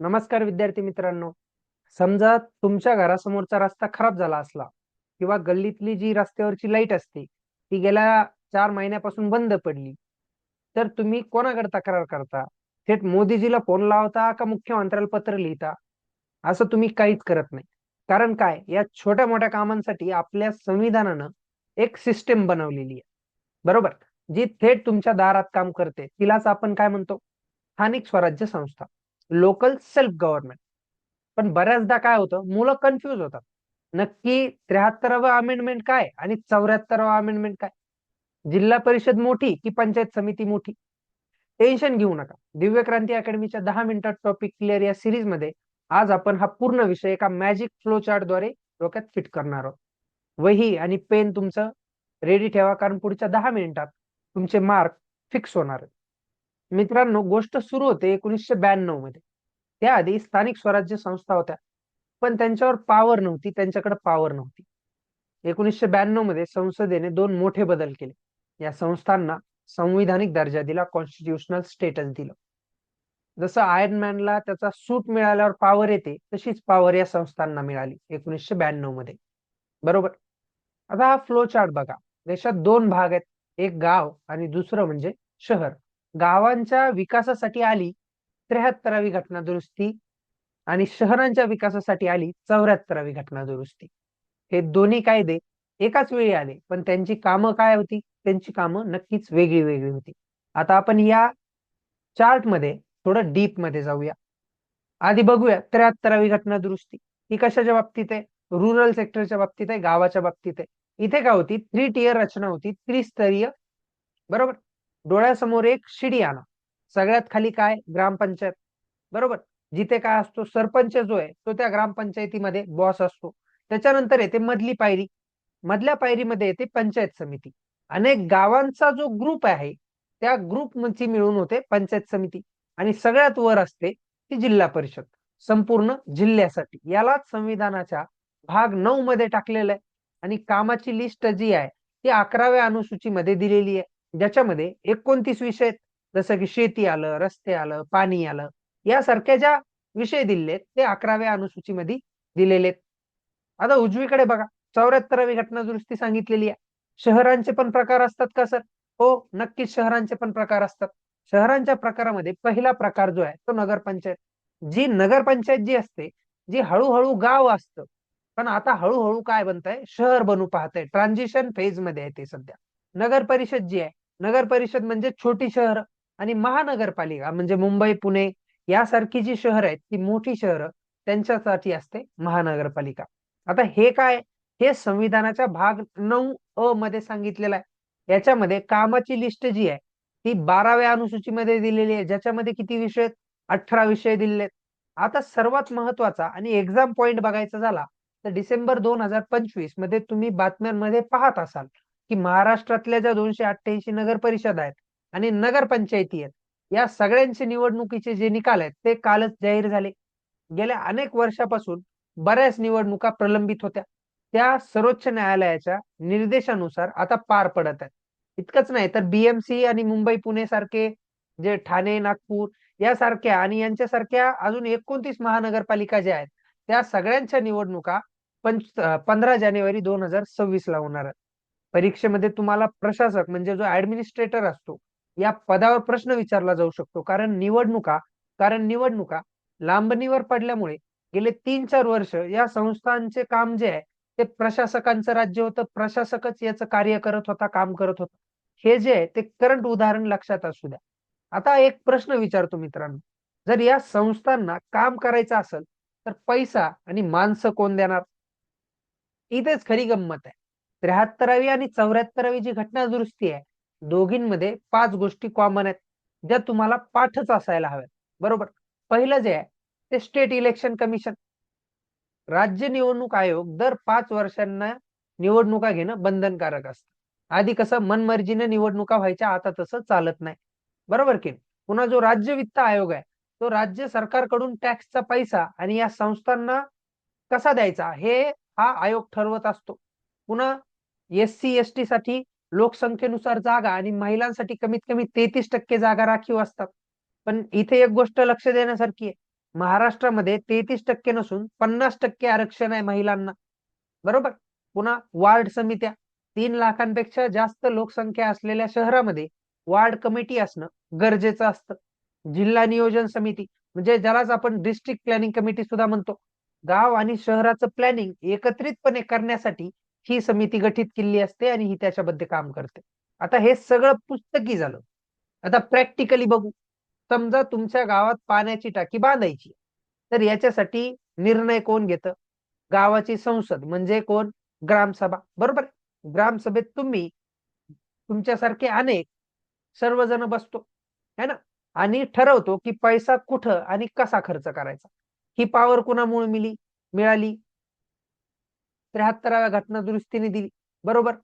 नमस्कार विद्यार्थी मित्रांनो. समजा तुमच्या घरासमोरचा रस्ता खराब झाला असला किंवा गल्लीतली जी रस्त्यावरची लाइट असते ती गेल्या चार महिन्यापासून बंद पडली तर तुम्ही कोणाकडे तक्रार करता? थेट मोदीजीला फोन लावता का मुख्यमंत्र्याला पत्र लिहिता? असं तुम्ही काहीच करत नाही. कारण काय? या छोट्या मोठ्या कामांसाठी आपल्या संविधानानं एक सिस्टीम बनवलेली आहे. बरोबर? जी थेट तुमच्या दारात काम करते. तिलाच आपण काय म्हणतो? स्थानिक स्वराज्य संस्था. लोकल सेल्फ गव्हर्नमेंट पण बऱ्याचदा काय होतं मुलं कन्फ्युज होतात. नक्की त्र्याहत्तरावं अमेंडमेंट काय आणि चौऱ्याहत्तरावं अमेंडमेंट काय? जिल्हा परिषद मोठी की पंचायत समिती मोठी? टेन्शन घेऊ नका. दिव्य क्रांती अकॅडमीच्या दहा मिनिटात टॉपिक क्लिअर या सिरीजमध्ये आज आपण हा पूर्ण विषय एका मॅजिक फ्लो चार्टद्वारे डोक्यात फिट करणार आहोत. वही आणि पेन तुमचं रेडी ठेवा कारण पुढच्या दहा मिनिटात तुमचे मार्क फिक्स होणार आहेत. मित्रांनो गोष्ट सुरू होते एकोणीसशे ब्याण्णवमध्ये. त्याआधी स्थानिक स्वराज्य संस्था होत्या पण त्यांच्यावर पॉवर नव्हती त्यांच्याकडे पॉवर नव्हती. एकोणीसशे ब्याण्णवमध्ये संसदेने दोन मोठे बदल केले. या संस्थांना संविधानिक दर्जा दिला कॉन्स्टिट्युशनल स्टेटस दिलं. जसं आयर्न मॅनला त्याचा सूट मिळाल्यावर पॉवर येते तशीच पॉवर या संस्थांना मिळाली एकोणीसशे ब्याण्णवमध्ये. बरोबर? आता हा फ्लो चार्ट बघा. देशात दोन भाग आहेत एक गाव आणि दुसरं म्हणजे शहर. गावांच्या विकासासाठी आली त्र्याहत्तरावी घटना दुरुस्ती आणि शहरांच्या विकासासाठी आली चौऱ्याहत्तरावी घटना दुरुस्ती हे दोन्ही कायदे एकाच वेळी आले पण त्यांची कामं काय होती? त्यांची कामं नक्कीच वेगळी वेगळी होती. आता आपण या चार्टमध्ये थोडं डीपमध्ये जाऊया. आधी बघूया त्र्याहत्तरावी घटना दुरुस्ती ही कशाच्या बाबतीत आहे? रुरल सेक्टरच्या बाबतीत आहे गावाच्या बाबतीत आहे. इथे काय होती? थ्री टियर रचना होती त्रिस्तरीय बरोबर? डोळ्यासमोर एक शिडी आणा. सगळ्यात खाली काय? ग्रामपंचायत. बरोबर? जिथे काय असतो? सरपंच जो आहे तो त्या ग्रामपंचायतीमध्ये बॉस असतो. त्याच्यानंतर येते मधली पायरी. मधल्या पायरीमध्ये येते पंचायत समिती. अनेक गावांचा जो ग्रुप आहे त्या ग्रुप ची मिळून होते पंचायत समिती. आणि सगळ्यात वर असते ती जिल्हा परिषद. संपूर्ण जिल्ह्यासाठी. यालाच संविधानाच्या भाग नऊ मध्ये टाकलेलं आहे. आणि कामाची लिस्ट जी आहे ती अकराव्या अनुसूचीमध्ये दिलेली आहे. ज्याच्यामध्ये एकोणतीस विषय आहेत. जसं की शेती आलं रस्ते आलं पाणी आलं. यासारख्या ज्या विषय दिलेत ते अकराव्या अनुसूचीमध्ये दिलेले आहेत. आता उजवीकडे बघा. चौऱ्याहत्तरावी घटना दुरुस्ती सांगितलेली आहे. शहरांचे पण प्रकार असतात का सर? हो नक्कीच शहरांचे पण प्रकार असतात. शहरांच्या प्रकारामध्ये पहिला प्रकार जो आहे तो नगरपंचायत. जी नगरपंचायत जी असते जी हळूहळू गाव असतं. पण आता हळूहळू काय बनत आहे शहर बनू पाहत आहे ट्रान्झिशन फेजमध्ये आहे ते सध्या. नगर परिषद जी आहे नगर परिषद म्हणजे छोटी शहर आणि महानगरपालिका म्हणजे मुंबई पुणे यासारखी जी शहर आहेत ती मोठी शहरं त्यांच्यासाठी असते महानगरपालिका. आता हे काय? हे संविधानाच्या भाग नऊ अ मध्ये सांगितलेलं आहे. याच्यामध्ये कामाची लिस्ट जी आहे ती बाराव्या अनुसूचीमध्ये दिलेली आहे. ज्याच्यामध्ये किती विषय आहेत? अठरा विषय दिलेले आता सर्वात महत्त्वाचा आणि एक्झाम पॉइंट बघायचा झाला तर डिसेंबर दोन हजार पंचवीसमध्ये तुम्ही बातम्यांमध्ये पाहत असाल. की महाराष्ट्रातल्या ज्या दोनशे अठ्ठ्याऐंशी नगर परिषद आहेत आणि नगरपंचायती आहेत या सगळ्यांचे निवडणुकीचे जे निकाल आहेत ते कालच जाहीर झाले. गेल्या अनेक वर्षापासून बऱ्याच निवडणुका प्रलंबित होत्या. त्या सर्वोच्च न्यायालयाच्या निर्देशानुसार आता पार पडत आहेत. इतकंच नाही तर बीएमसी आणि मुंबई पुणे सारखे जे ठाणे नागपूर यासारख्या आणि यांच्यासारख्या अजून एकोणतीस महानगरपालिका ज्या आहेत त्या सगळ्यांच्या निवडणुका पंच पंधरा जानेवारी दोन हजार सव्वीस ला होणार आहेत. परीक्षेमध्ये तुम्हाला प्रशासक म्हणजे जो ऍडमिनिस्ट्रेटर असतो या पदावर प्रश्न विचारला जाऊ शकतो. कारण निवडणुका कारण निवडणुका लांबणीवर पडल्यामुळे गेले तीन चार वर्ष या संस्थांचे काम जे आहे ते प्रशासकांचं राज्य होतं. प्रशासकच याचं कार्य करत होता काम करत होता. हे जे आहे ते करंट उदाहरण लक्षात असू द्या. आता एक प्रश्न विचारतो मित्रांनो. जर या संस्थांना काम करायचं असेल तर पैसा आणि माणसं कोण देणार? इथेच खरी गंमत आहे. त्र्याहत्तरावी आणि चौऱ्याहत्तरावी जी घटना दुरुस्ती आहे दोघींमध्ये पाच गोष्टी कॉमन आहेत ज्या तुम्हाला पाठच असायला हव्यात. बरोबर? पहिलं जे आहे ते स्टेट इलेक्शन कमिशन राज्य निवडणूक आयोग दर पाच वर्षांना निवडणुका घेणं बंधनकारक असतं. आधी कसं मनमर्जीने निवडणुका व्हायच्या आता तसं चालत नाही. बरोबर की पुन्हा जो राज्य वित्त आयोग आहे तो राज्य सरकारकडून टॅक्सचा पैसा आणि या संस्थांना कसा द्यायचा हे हा आयोग ठरवत असतो. पुन्हा एस सी एस टी साठी लोकसंख्येनुसार जागा आणि महिलांसाठी कमीत कमी तेहतीस टक्के जागा राखीव असतात. पण इथे एक गोष्ट लक्ष देण्यासारखी आहे. महाराष्ट्रामध्ये तेहतीस टक्के नसून पन्नास टक्के आरक्षण आहे महिलांना. बरोबर? पुन्हा वार्ड समित्या. तीन लाखांपेक्षा जास्त लोकसंख्या असलेल्या शहरामध्ये वार्ड कमिटी असणं गरजेचं असतं. जिल्हा नियोजन समिती म्हणजे ज्यालाच आपण डिस्ट्रिक्ट प्लॅनिंग कमिटी सुद्धा म्हणतो. गाव आणि शहराचं प्लॅनिंग एकत्रितपणे करण्यासाठी ही समिती गठीत केली असते आणि ही त्याच्यामध्ये काम करते. आता हे सगळं पुस्तकी झालं. आता प्रॅक्टिकली बघू. समजा तुमच्या गावात पाण्याची टाकी बांधायची तर याच्यासाठी निर्णय कोण घेतं? गावाची संसद म्हणजे कोण? ग्रामसभा. बरोबर? ग्रामसभेत तुम्ही तुमच्यासारखे अनेक सर्वजण बसतो. है ना? आणि ठरवतो की पैसा कुठं आणि कसा खर्च करायचा? ही पावर कुणामुळे मिली मिळाली? त्र्याहत्तराव्या घटना दुरुस्तीने दिली. बरोबर?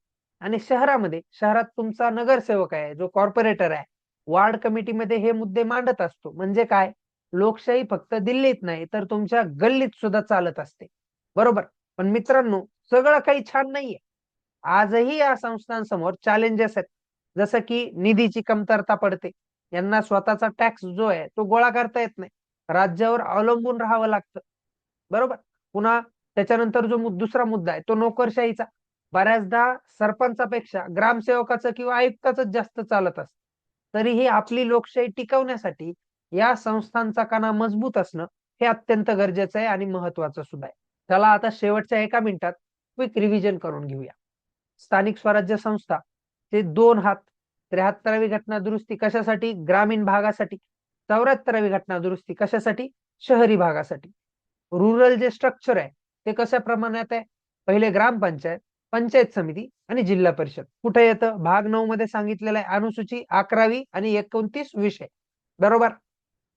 आणि शहरामध्ये शहरात तुमचा नगरसेवक आहे जो कॉर्पोरेटर आहे वार्ड कमिटीमध्ये हे मुद्दे मांडत असतो. म्हणजे काय? लोकशाही फक्त दिल्लीत नाही तर तुमच्या गल्लीत सुद्धा चालत असते. बरोबर? पण मित्रांनो सगळं काही छान नाहीये. आजही या संस्थांसमोर चॅलेंजेस आहेत. जसं की निधीची कमतरता पडते. यांना स्वतःचा टॅक्स जो आहे तो गोळा करता येत नाही. राज्यावर अवलंबून राहावं लागतं. बरोबर? पुन्हा त्याच्यानंतर जो दुसरा मुद्दा आहे तो नोकरशाहीचा. बऱ्याचदा सरपंचापेक्षा ग्रामसेवकाचं किंवा आयुक्ताच जास्त चालत असतं. तरीही आपली लोकशाही टिकवण्यासाठी या संस्थांचा कणा मजबूत असणं हे अत्यंत गरजेचं आहे आणि महत्वाचं सुद्धा आहे. त्याला आता शेवटच्या एका मिनिटात क्विक रिव्हिजन करून घेऊया. स्थानिक स्वराज्य संस्था ते दोन हात त्र्याहत्तरावी घटना दुरुस्ती कशासाठी ग्रामीण भागासाठी चौऱ्याहत्तरावी घटना दुरुस्ती कशासाठी शहरी भागासाठी. रुरल जे स्ट्रक्चर आहे ते कशा प्रमाणात आहे? पहिले ग्रामपंचायत पंचायत समिती आणि जिल्हा परिषद. कुठे येतं? भाग नऊ मध्ये सांगितलेलं आहे. अनुसूची अकरावी आणि एकोणतीस विषय. बरोबर?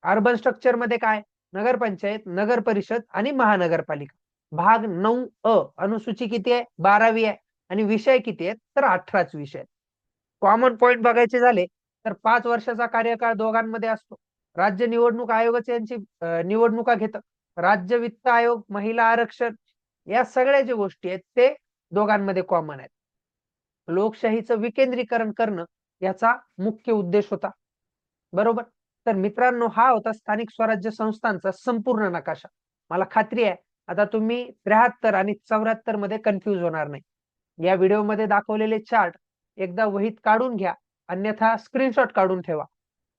अर्बन स्ट्रक्चरमध्ये काय? नगरपंचायत नगर परिषद आणि महानगरपालिका. भाग नऊ अ अनुसूची किती आहे? बारावी आहे. आणि विषय किती आहेत? तर अठराच विषय कॉमन पॉइंट बघायचे झाले तर पाच वर्षाचा कार्यकाळ दोघांमध्ये असतो. राज्य निवडणूक आयोगाचे यांची निवडणुका घेतं. राज्य वित्त आयोग महिला आरक्षण या सगळ्या ज्या गोष्टी आहेत ते दोघांमध्ये कॉमन आहेत. लोकशाहीचं विकेंद्रीकरण करणं याचा मुख्य उद्देश होता. बरोबर? तर मित्रांनो हा होता स्थानिक स्वराज्य संस्थांचा संपूर्ण नकाशा. मला खात्री आहे आता तुम्ही त्र्याहत्तर आणि चौऱ्याहत्तरमध्ये कन्फ्युज होणार नाही. या व्हिडिओमध्ये दाखवलेले चार्ट एकदा वहीत काढून घ्या अन्यथा स्क्रीनशॉट काढून ठेवा.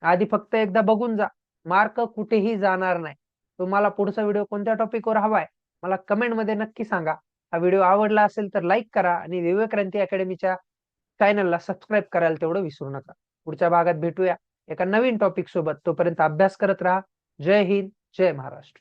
आधी फक्त एकदा बघून जा. मार्क कुठेही जाणार नाही. तुम्हाला पुढचा व्हिडिओ कोणत्या टॉपिकवर हवाय मला कमेंटमध्ये नक्की सांगा. हा व्हिडिओ आवडला असेल तर लाईक करा आणि दिव्य क्रांती अकॅडमीच्या चॅनलला सबस्क्राईब करायला तेवढं विसरू नका. पुढच्या भागात भेटूया एका नवीन टॉपिक सोबत. तोपर्यंत अभ्यास करत राहा. जय हिंद जय महाराष्ट्र.